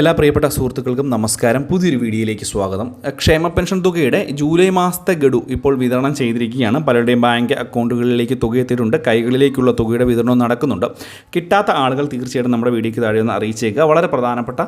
എല്ലാ പ്രിയപ്പെട്ട സുഹൃത്തുക്കൾക്കും നമസ്കാരം. പുതിയൊരു വീഡിയോയിലേക്ക് സ്വാഗതം. ക്ഷേമ പെൻഷൻ തുകയുടെ ജൂലൈ മാസത്തെ ഗഡു ഇപ്പോൾ വിതരണം ചെയ്തിരിക്കുകയാണ്. പലരുടെയും ബാങ്ക് അക്കൗണ്ടുകളിലേക്ക് തുക എത്തിയിട്ടുണ്ട്. കൈകളിലേക്കുള്ള തുകയുടെ വിതരണവും നടക്കുന്നുണ്ട്. കിട്ടാത്ത ആളുകൾ തീർച്ചയായിട്ടും നമ്മുടെ വീഡിയോയ്ക്ക് താഴെ ഒന്ന് അറിയിച്ചേക്കുക. വളരെ പ്രധാനപ്പെട്ട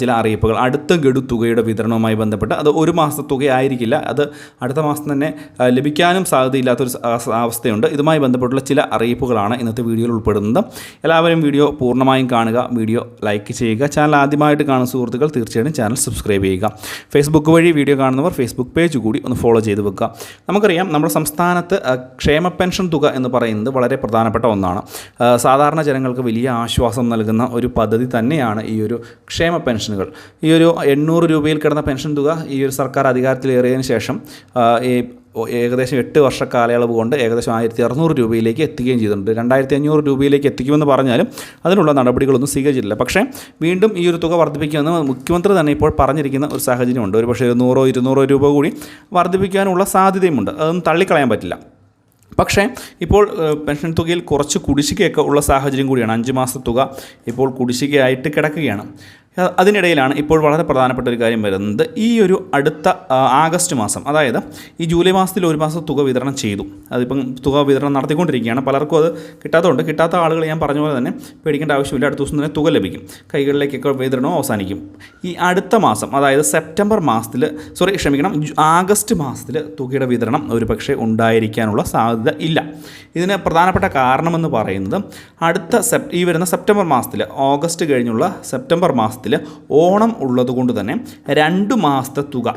ചില അറിയിപ്പുകൾ. അടുത്ത ഗഡു തുകയുടെ വിതരണവുമായി ബന്ധപ്പെട്ട് അത് ഒരു മാസത്തെ തുകയായിരിക്കില്ല. അത് അടുത്ത മാസം തന്നെ ലഭിക്കാനും സാധ്യതയില്ലാത്തൊരു അവസ്ഥയുണ്ട്. ഇതുമായി ബന്ധപ്പെട്ടുള്ള ചില അറിയിപ്പുകളാണ് ഇന്നത്തെ വീഡിയോയിൽ ഉൾപ്പെടുന്നത്. എല്ലാവരും വീഡിയോ പൂർണമായും കാണുക. വീഡിയോ ലൈക്ക് ചെയ്യുക. ചാനൽ ആദ്യമായിട്ട് കാണുന്ന സുഹൃത്തുക്കൾ തീർച്ചയായിട്ടും ചാനൽ സബ്സ്ക്രൈബ് ചെയ്യുക. ഫേസ്ബുക്ക് വഴി വീഡിയോ കാണുന്നവർ ഫേസ്ബുക്ക് പേജ് കൂടി ഒന്ന് ഫോളോ ചെയ്ത് വെക്കുക. നമുക്കറിയാം നമ്മുടെ സംസ്ഥാനത്ത് ക്ഷേമ പെൻഷൻ തുക എന്ന് പറയുന്നത് വളരെ പ്രധാനപ്പെട്ട ഒന്നാണ്. സാധാരണ ജനങ്ങൾക്ക് വലിയ ആശ്വാസം നൽകുന്ന ഒരു പദ്ധതി തന്നെയാണ് ഈ ഒരു ക്ഷേമ പെൻഷനുകൾ. ഈ ഒരു എണ്ണൂറ് രൂപയിൽ കിടന്ന പെൻഷൻ തുക ഈ ഒരു സർക്കാർ അധികാരത്തിലേറിയതിനു ശേഷം ഏകദേശം എട്ട് വർഷ കാലയളവ് കൊണ്ട് ഏകദേശം ആയിരത്തി അറുന്നൂറ് രൂപയിലേക്ക് എത്തുകയും ചെയ്തിട്ടുണ്ട്. രണ്ടായിരത്തി അഞ്ഞൂറ് രൂപയിലേക്ക് എത്തിക്കുമെന്ന് പറഞ്ഞാലും അതിനുള്ള നടപടികളൊന്നും സ്വീകരിച്ചിട്ടില്ല. പക്ഷേ വീണ്ടും ഈ ഒരു തുക വർദ്ധിപ്പിക്കുമെന്ന് മുഖ്യമന്ത്രി തന്നെ ഇപ്പോൾ പറഞ്ഞിരിക്കുന്ന ഒരു സാഹചര്യമുണ്ട്. ഒരു പക്ഷേ നൂറോ ഇരുന്നൂറോ രൂപ കൂടി വർദ്ധിപ്പിക്കാനുള്ള സാധ്യതയുമുണ്ട്. അതൊന്നും തള്ളിക്കളയാൻ പറ്റില്ല. പക്ഷേ ഇപ്പോൾ പെൻഷൻ തുകയിൽ കുറച്ച് കുടിശ്ശികയൊക്കെ ഉള്ള സാഹചര്യം കൂടിയാണ്. അഞ്ച് മാസത്തെ തുക ഇപ്പോൾ കുടിശ്ശികയായിട്ട് കിടക്കുകയാണ്. അതിനിടയിലാണ് ഇപ്പോൾ വളരെ പ്രധാനപ്പെട്ട ഒരു കാര്യം വരുന്നത്. ഈ ഒരു അടുത്ത ആഗസ്റ്റ് മാസം അതായത് ഈ ജൂലൈ മാസത്തിൽ ഒരു മാസം തുക വിതരണം ചെയ്തു. അതിപ്പം തുക വിതരണം നടത്തിക്കൊണ്ടിരിക്കുകയാണ്. പലർക്കും അത് കിട്ടാത്തതുകൊണ്ട് കിട്ടാത്ത ആളുകൾ ഞാൻ പറഞ്ഞ പോലെ തന്നെ പേടിക്കേണ്ട ആവശ്യമില്ല. അടുത്ത ദിവസം തന്നെ തുക ലഭിക്കും. കൈകളിലേക്കൊക്കെ വിതരണം അവസാനിക്കും. ഈ അടുത്ത മാസം അതായത് സെപ്റ്റംബർ മാസത്തിൽ സോറി ക്ഷമിക്കണം ആഗസ്റ്റ് മാസത്തിൽ തുകയുടെ വിതരണം ഒരു പക്ഷേ ഉണ്ടായിരിക്കാനുള്ള സാധ്യത ഇല്ല. ഇതിന് പ്രധാനപ്പെട്ട കാരണമെന്ന് പറയുന്നത് അടുത്ത സെപ് ഈ വരുന്ന സെപ്റ്റംബർ മാസത്തിൽ ഓഗസ്റ്റ് കഴിഞ്ഞുള്ള സെപ്റ്റംബർ മാസത്തിൽ ഓണം ഉള്ളതുകൊണ്ട് തന്നെ രണ്ട് മാസത്തെ തുക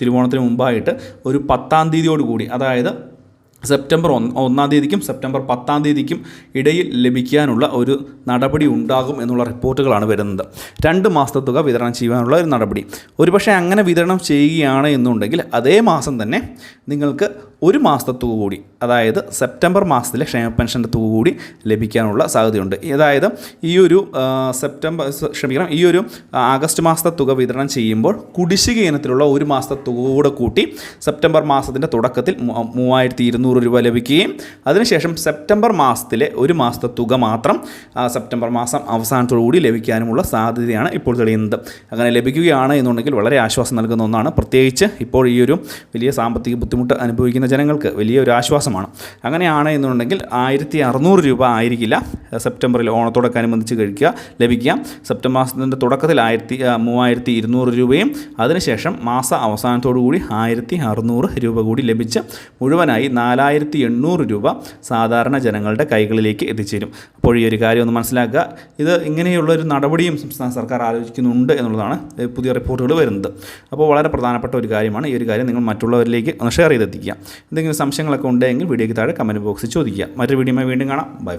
തിരുവോണത്തിന് മുമ്പായിട്ട് ഒരു പത്താം തീയതിയോടുകൂടി അതായത് സെപ്റ്റംബർ ഒന്നാം തീയതിക്കും സെപ്റ്റംബർ പത്താം തീയതിക്കും ഇടയിൽ ലഭിക്കാനുള്ള ഒരു നടപടി ഉണ്ടാകും എന്നുള്ള റിപ്പോർട്ടുകളാണ് വരുന്നത്. രണ്ട് മാസത്തെ തുക വിതരണം ചെയ്യാനുള്ള ഒരു നടപടി. ഒരുപക്ഷെ അങ്ങനെ വിതരണം ചെയ്യുകയാണ് എന്നുണ്ടെങ്കിൽ അതേ മാസം തന്നെ നിങ്ങൾക്ക് ഒരു മാസത്തെ തുക കൂടി അതായത് സെപ്റ്റംബർ മാസത്തിലെ ക്ഷേമ പെൻഷന്റെ തുക കൂടി ലഭിക്കാനുള്ള സാധ്യതയുണ്ട്. അതായത് ഈ ഒരു സെപ്റ്റംബർ ക്ഷമിക്കണം ഈ ഒരു ആഗസ്റ്റ് മാസത്തെ തുക വിതരണം ചെയ്യുമ്പോൾ കുടിശ്ശിക ഇനത്തിലുള്ള ഒരു മാസത്തെ തുക കൂടെ കൂട്ടി സെപ്റ്റംബർ മാസത്തിന്റെ തുടക്കത്തിൽ മൂവായിരത്തി ഇരുന്നൂറ് രൂപ ലഭിക്കുകയും അതിനുശേഷം സെപ്റ്റംബർ മാസത്തിലെ ഒരു മാസത്തെ തുക മാത്രം സെപ്റ്റംബർ മാസം അവസാനത്തോടു കൂടി ലഭിക്കാനുമുള്ള സാധ്യതയാണ് ഇപ്പോൾ തെളിയുന്നത്. അങ്ങനെ ലഭിക്കുകയാണ് എന്നുണ്ടെങ്കിൽ വളരെ ആശ്വാസം നൽകുന്ന ഒന്നാണ്. പ്രത്യേകിച്ച് ഇപ്പോൾ ഈ ഒരു വലിയ സാമ്പത്തിക ബുദ്ധിമുട്ട് അനുഭവിക്കുന്ന ജനങ്ങൾക്ക് വലിയൊരു ആശ്വാസമാണ്. അങ്ങനെയാണ് എന്നുണ്ടെങ്കിൽ ആയിരത്തി അറുന്നൂറ് രൂപ ആയിരിക്കില്ല. സെപ്റ്റംബറിൽ ഓണത്തോടൊക്കെ അനുബന്ധിച്ച് കഴിക്കുക ലഭിക്കുക. സെപ്റ്റംബർ മാസത്തിന്റെ തുടക്കത്തിൽ ആയിരത്തി മൂവായിരത്തി ഇരുന്നൂറ് രൂപയും അതിനുശേഷം മാസ അവസാനത്തോടു കൂടി ആയിരത്തി അറുന്നൂറ് രൂപ കൂടി ലഭിച്ച് മുഴുവനായി നാലായിരത്തി എണ്ണൂറ് രൂപ സാധാരണ ജനങ്ങളുടെ കൈകളിലേക്ക് എത്തിച്ചേരും. അപ്പോൾ ഈ ഒരു കാര്യം ഒന്ന് മനസ്സിലാക്കുക. ഇത് ഇങ്ങനെയുള്ളൊരു നടപടിയും സംസ്ഥാന സർക്കാർ ആലോചിക്കുന്നുണ്ട് എന്നുള്ളതാണ് പുതിയ റിപ്പോർട്ടുകൾ വരുന്നത്. അപ്പോൾ വളരെ പ്രധാനപ്പെട്ട ഒരു കാര്യമാണ് ഈ ഒരു കാര്യം നിങ്ങൾ മറ്റുള്ളവരിലേക്ക് ഒന്ന് ഷെയർ ചെയ്തെത്തിക്കുക. എന്തെങ്കിലും സംശയങ്ങളൊക്കെ ഉണ്ടെങ്കിൽ വീഡിയോയ്ക്ക് താഴെ കമന്റ് ബോക്സിൽ ചോദിക്കുക. മറ്റൊരു വീഡിയോയുമായി വീണ്ടും കാണാം. ബൈ